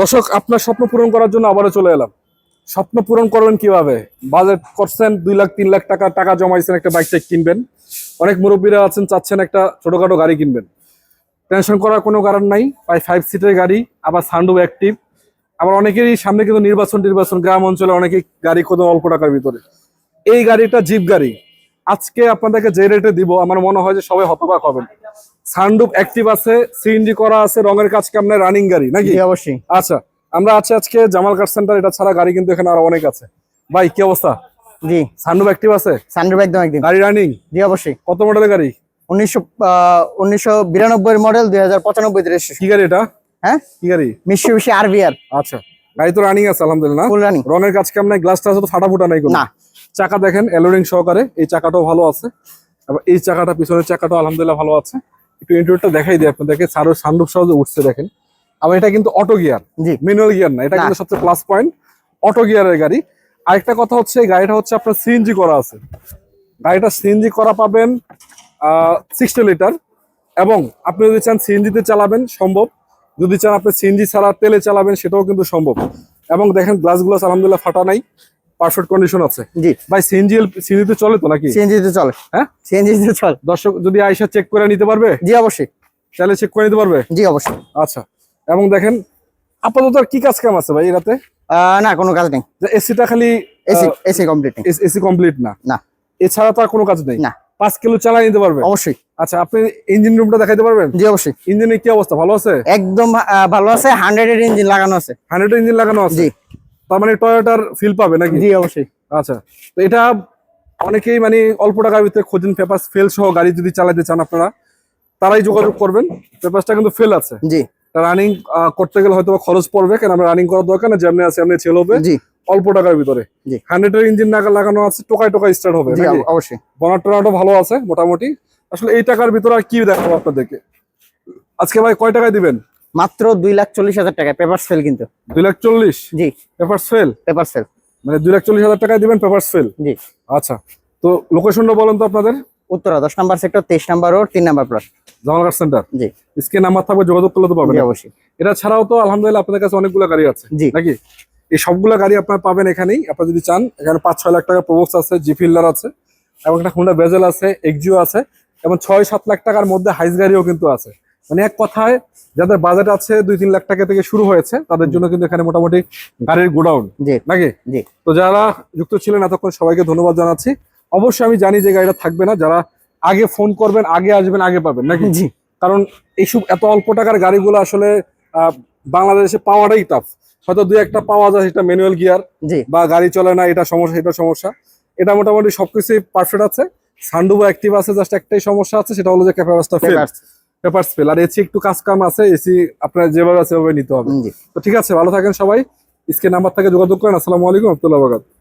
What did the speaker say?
দর্শক, আপনার স্বপ্ন পূরণ করার জন্য আবারও চলে এলাম। স্বপ্ন পূরণ করবেন কীভাবে? বাজেট করছেন দুই লাখ, তিন লাখ টাকা টাকা জমাইছেন একটা বাইক টাইক কিনবেন। অনেক মুরব্বীরা আছেন, চাচ্ছেন একটা ছোটখাটো গাড়ি কিনবেন। টেনশন করার কোনো কারণ নাই, প্রায় ফাইভ সিটের গাড়ি, আবার সান্ডু অ্যাক্টিভ আবার অনেকেরই সামনে কিন্তু নির্বাচন নির্বাচন, গ্রাম অঞ্চলে অনেকেই গাড়ি খোঁজেন অল্প টাকার ভিতরে। এই গাড়িটা জিপ গাড়ি। আজকে আপনাদেরকে যে রেটে দিব, আমার মনে হয় যে সবাই হতবাক হবেন। সানডুপ অ্যাক্টিভ আছে সিএনজি করা আছে রঙের কাজ কেমন রানিং গাড়ি নাকি? অবশ্যই। আচ্ছা আমরা আছি আজকে জামাল কার সেন্টার এটা ছাড়া গাড়ি কিন্তু এখানে আরও অনেক আছে। ভাই কি অবস্থা? জি। সানডুপ অ্যাক্টিভ আছে? সানরুফ একদম একদম। গাড়ি রানিং জি অবশ্যই। কত মডেলের গাড়ি? উনিশশো উনিশশো বিরানব্বই মডেল দুই হাজার পঁচানব্বই কি গাড়ি এটা? হ্যাঁ? কি গাড়ি? মিশিবিশি আরবিআর আচ্ছা গাড়ি তো রানিং আছে আলহামদুলিল্লাহ ফুল রানিং রঙের কাজ কেমন গ্লাস টাস তো ফাটা ফুটা নাই কোনো? না। চাকা দেখেন এলোরিং সহকারে এই চাকাটাও ভালো আছে। আবার এই চাকাটা পিছনের চাকাটাও আলহামদুলিল্লাহ ভালো আছে। একটু ইন্টারভিউটা দেখাই দিই আপনাদেরকে। সারো সানরূপ সহজে উঠছে দেখেন। আবার এটা কিন্তু অটো গিয়ার জি। ম্যানুয়াল গিয়ার না এটা কিন্তু সবচেয়ে প্লাস পয়েন্ট অটো গিয়ারের গাড়ি। আরেকটা কথা হচ্ছে এই গাড়িটা হচ্ছে আপনার সিএনজি করা আছে। গাড়িটা সিএনজি করা পাবেন সিক্সটি লিটার এবং আপনি যদি চান সিএনজিতে চালাবেন সম্ভব। যদি চান আপনি সিএনজি ছাড়া তেলে চালাবেন সেটাও কিন্তু সম্ভব। এবং দেখেন গ্লাসগুলো আলহামদুলিল্লাহ ফাটা নাই। পারফেক্ট কন্ডিশন আছে। জি। ভাই সিএনজি সিএনজিতে চলে তো নাকি? সিএনজি তে চলে। হ্যাঁ? সিএনজি তে চলে। দর্শক যদি আইসা চেক করে নিতে পারবে? জি অবশ্যই। তাহলে চেক করে নিতে পারবে? জি অবশ্যই। আচ্ছা এবং দেখেন আপাতত আর কি কাজ কাম আছে ভাই এরাতে না কোনো কাজ নেই। এসিটা খালি এসি এসি কমপ্লিট নেই। এসি কমপ্লিট না? না। এছাড়া তো আর কোনো কাজ নেই? না। পাঁচ কিলো চালাই নিতে পারবে? অবশ্যই। আচ্ছা আপনি ইঞ্জিন রুমটা দেখাইতে পারবেন? জি অবশ্যই। ইঞ্জিনের কি অবস্থা ভালো আছে? একদম ভালো আছে হান্ড্রেড এর ইঞ্জিন লাগানো আছে। হান্ড্রেড ইঞ্জিন লাগানো আছে? জি। তার মানে টয়োটার ফিল পাবে নাকি? জি অবশ্যই। আচ্ছা তো এটা অনেকেই মানে অল্প টাকার ভিতরে খোঁজেন পেপার ফেল সহ গাড়ি যদি চালাতে চান আপনারা তারাই যোগাযোগ করবেন। পেপারসটা কিন্তু ফেল আছে। জি। রানিং করতে গেলে হয়তো খরচ পড়বে কেন আমরা রানিং করার দরকার না যেমনি আছে এমনি ছেলে হবে। জি। অল্প টাকার ভিতরে। হান্ড্রেড এর ইঞ্জিন লাগানো আছে টোকায় টোকায় স্টার্ট হবে জি অবশ্যই। বনার টনারও ভালো আছে মোটামুটি। আসলে এই টাকার ভিতরে আর কি দেখাবো আপনাদেরকে? আজকে ভাই কয় টাকায় দিবেন? মাত্র দুই লাখ চল্লিশ হাজার টাকা পেপার সেল কিন্তু। দুই লাখ চল্লিশ? জি। Paper fail paper sale. মানে দুই লাখ চল্লিশ হাজার টাকায় দিবেন পেপার ফেল জি। আচ্ছা। তো লোকেশনটা বলেন তো আপনাদের। উত্তরা দশ নাম্বার সেক্টর তেইশ নাম্বার রোড তিন number plot. Jamal car centre? জি। স্ক্রিন নাম্বার থাকবে যোগাযোগ করলে তো পাবেন। অবশ্যই। এটা ছাড়াও তো আলহামদুলিল্লাহ আপনাদের কাছে অনেকগুলো গাড়ি আছে জি। নাকি? এই সবগুলো গাড়ি আপনারা পাবেন এখানেই। আপনারা যদি চান এখানে পাঁচ ছয় লাখ টাকা প্রবোক্স আছে জি ফিল্ডার আছে এবং একটা হুন্ডা বেজেল আছে এক্সিও আছে এবং ছয় সাত লাখ টাকার মধ্যে হাইস গাড়িও কিন্তু আছে। মানে এক কথায় যাদের বাজেট আছে দুই তিন লাখ টাকা থেকে শুরু হয়েছে তাদের জন্য কিন্তু এখানে মোটামুটি গাড়ির গোডাউন নাকি? তো যারা যুক্ত ছিলেন এতক্ষণ সবাইকে ধন্যবাদ জানাচ্ছি। অবশ্যই আমি জানি যে গাড়িটা থাকবে না যারা আগে ফোন করবেন আগে আসবেন আগে পাবেন নাকি? জি। কারণ এইসব এত অল্প টাকার গাড়িগুলো আসলে বাংলাদেশে পাওয়াটাই টাফ হয়তো দুই একটা পাওয়া যায় সেটা ম্যানুয়াল গিয়ার বা গাড়ি চলে না এটা সমস্যা এটা সমস্যা। এটা মোটামুটি সবকিছুই পারফেক্ট আছে। সানডুবো অ্যাক্টিভ আছে জাস্ট একটাই সমস্যা আছে সেটা হলো যে ক্যাপাসিটা ফেল পেপার স্পেল। আর এসি একটু কাজ কাম আছে এসি আপনার যেভাবে আছে সেভাবে নিতে হবে। তো ঠিক আছে ভালো থাকেন সবাই। স্ক্রিন নাম্বার থেকে যোগাযোগ করেন। আসসালামু আলাইকুম আব্দুল্লাহ বারাকাতুহু